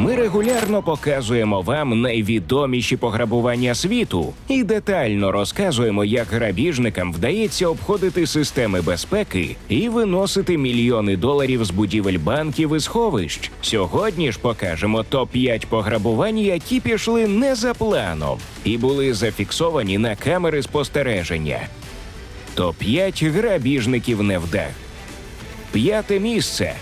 Ми регулярно показуємо вам найвідоміші пограбування світу і детально розказуємо, як грабіжникам вдається обходити системи безпеки і виносити мільйони доларів з будівель банків і сховищ. Сьогодні ж покажемо топ-5 пограбувань, які пішли не за планом і були зафіксовані на камери спостереження. Топ-5 грабіжників невдах. П'яте місце.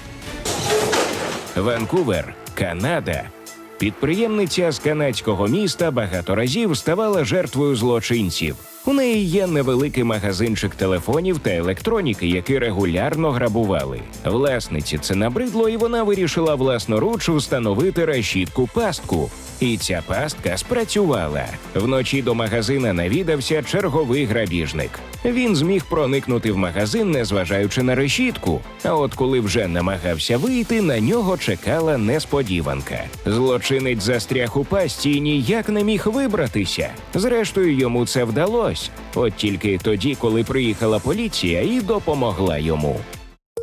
Ванкувер, Канада. Підприємниця з канадського міста багато разів ставала жертвою злочинців. У неї є невеликий магазинчик телефонів та електроніки, які регулярно грабували. Власниці це набридло, і вона вирішила власноруч встановити решітку пастку. І ця пастка спрацювала. Вночі до магазина навідався черговий грабіжник. Він зміг проникнути в магазин, незважаючи на решітку. А от коли вже намагався вийти, на нього чекала несподіванка. Злочинець застряг у пасті і ніяк не міг вибратися. Зрештою, йому це вдалося. От тільки тоді, коли приїхала поліція і допомогла йому.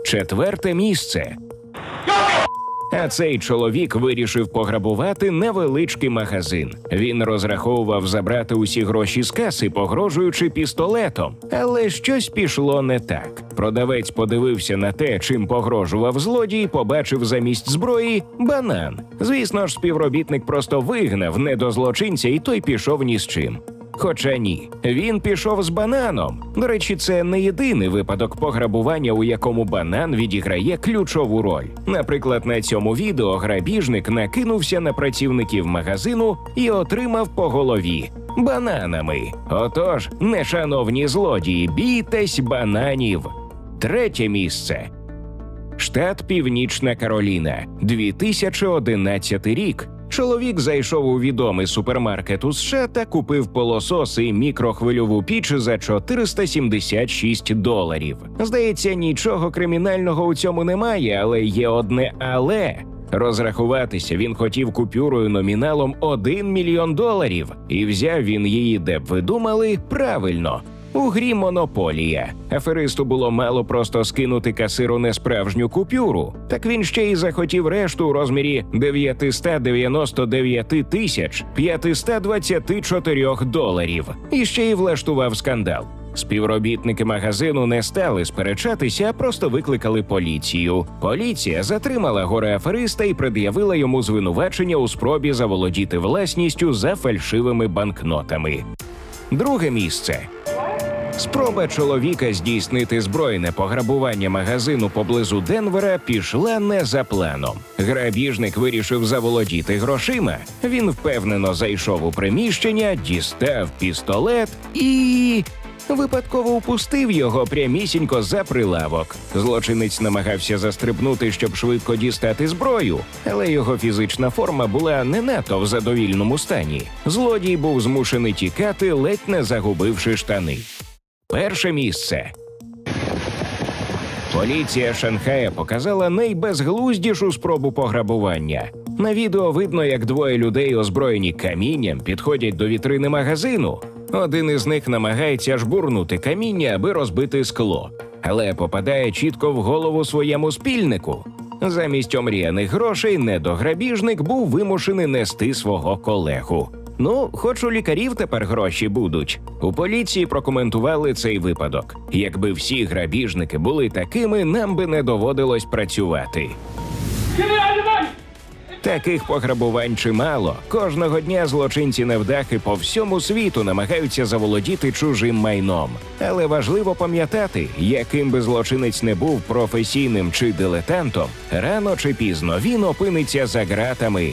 Четверте місце. А цей чоловік вирішив пограбувати невеличкий магазин. Він розраховував забрати усі гроші з каси, погрожуючи пістолетом. Але щось пішло не так. Продавець подивився на те, чим погрожував злодій, побачив замість зброї банан. Звісно ж, співробітник просто вигнав недозлочинця, і той пішов ні з чим. Хоча ні, він пішов з бананом. До речі, це не єдиний випадок пограбування, у якому банан відіграє ключову роль. Наприклад, на цьому відео грабіжник накинувся на працівників магазину і отримав по голові бананами. Отож, нешановні злодії, бійтесь бананів. Третє місце. Штат Північна Кароліна, 2011 рік. Чоловік зайшов у відомий супермаркет у США та купив пилосос і мікрохвильову піч за 476 доларів. Здається, нічого кримінального у цьому немає, але є одне але. Розрахуватися він хотів купюрою номіналом 1 мільйон доларів, і взяв він її, де б ви думали, правильно. У грі монополія. Аферисту було мало просто скинути касиру несправжню купюру. Так він ще й захотів решту у розмірі 999 тисяч 524 доларів. І ще й влаштував скандал. Співробітники магазину не стали сперечатися, а просто викликали поліцію. Поліція затримала горе афериста і пред'явила йому звинувачення у спробі заволодіти власністю за фальшивими банкнотами. Друге місце. Спроба чоловіка здійснити збройне пограбування магазину поблизу Денвера пішла не за планом. Грабіжник вирішив заволодіти грошима. Він впевнено зайшов у приміщення, дістав пістолет і. Випадково упустив його прямісінько за прилавок. Злочинець намагався застрибнути, щоб швидко дістати зброю, але його фізична форма була не надто в задовільному стані. Злодій був змушений тікати, ледь не загубивши штани. Перше місце. Поліція Шанхая показала найбезглуздішу спробу пограбування. На відео видно, як двоє людей, озброєні камінням, підходять до вітрини магазину. Один із них намагається жбурнути каміння, аби розбити скло, але попадає чітко в голову своєму спільнику. Замість омріяних грошей недограбіжник був вимушений нести свого колегу. Ну, хоч у лікарів тепер гроші будуть. У поліції прокоментували цей випадок. Якби всі грабіжники були такими, нам би не доводилось працювати. Таких пограбувань чимало. Кожного дня злочинці невдахи по всьому світу намагаються заволодіти чужим майном. Але важливо пам'ятати, яким би злочинець не був професійним чи дилетантом, рано чи пізно він опиниться за ґратами.